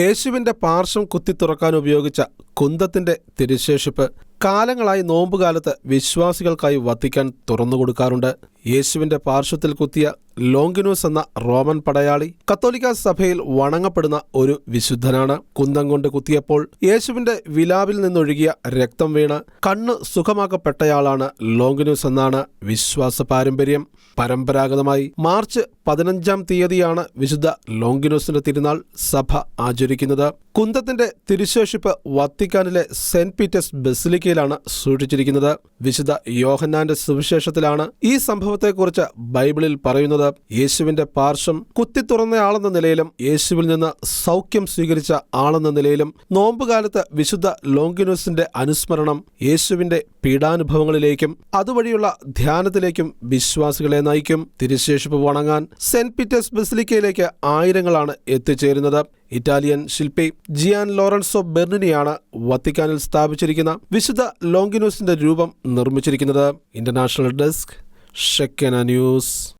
യേശുവിന്റെ പാർശ്വം കുത്തി തുറക്കാൻ ഉപയോഗിച്ച കുന്തത്തിന്റെ തിരുശേഷിപ്പ് കാലങ്ങളായി നോമ്പുകാലത്ത് വിശ്വാസികൾക്കായി വത്തിക്കാൻ തുറന്നുകൊടുക്കാറുണ്ട് യേശുവിന്റെ പാർശ്വത്തിൽ കുത്തിയ ലോങ്കിനൂസ് എന്ന റോമൻ പടയാളി കത്തോലിക്ക സഭയിൽ വണങ്ങപ്പെടുന്ന ഒരു വിശുദ്ധനാണ്. കുന്തം കൊണ്ട് കുത്തിയപ്പോൾ യേശുവിന്റെ വിലാവിൽ നിന്നൊഴുകിയ രക്തം വീണ് കണ്ണ് സുഖമാക്കപ്പെട്ടയാളാണ് ലോങ്കിനൂസ് എന്നാണ് വിശ്വാസ പാരമ്പര്യം. പരമ്പരാഗതമായി മാർച്ച് പതിനഞ്ചാം തീയതിയാണ് വിശുദ്ധ ലോങ്കിനോസിന്റെ തിരുനാൾ സഭ ആചരിക്കുന്നത്. കുന്തത്തിന്റെ തിരുശേഷിപ്പ് വത്തിക്കാനിലെ സെന്റ് പീറ്റേഴ്സ് ബസിലിക്കയിലാണ് സൂക്ഷിച്ചിരിക്കുന്നത്. വിശുദ്ധ യോഹന്നാന്റെ സുവിശേഷത്തിലാണ് ഈ സംഭവത്തെക്കുറിച്ച് ബൈബിളിൽ പറയുന്നത്. യേശുവിന്റെ പാർശ്വം കുത്തി തുറന്നയാളെന്ന നിലയിലും യേശുവിൽ നിന്ന് സൗഖ്യം സ്വീകരിച്ച ആളെന്ന നിലയിലും നോമ്പുകാലത്ത് വിശുദ്ധ ലോങ്കിനോസിന്റെ അനുസ്മരണം യേശുവിന്റെ പീഡാനുഭവങ്ങളിലേക്കും അതുവഴിയുള്ള ധ്യാനത്തിലേക്കും വിശ്വാസികളെ നയിക്കും. തിരുശേഷിപ്പ് വണങ്ങാൻ സെന്റ് പീറ്റേഴ്സ് ബസിലിക്കയിലേക്ക് ആയിരങ്ങളാണ് എത്തിച്ചേരുന്നത്. ഇറ്റാലിയൻ ശില്പി ജിയാൻ ലോറൻസോ ബെർണിനിയാണ് വത്തിക്കാനിൽ സ്ഥാപിച്ചിരിക്കുന്ന വിശുദ്ധ ലോങ്കിനൂസിന്റെ രൂപം നിർമ്മിച്ചിരിക്കുന്നത്. International desk Shekinah news.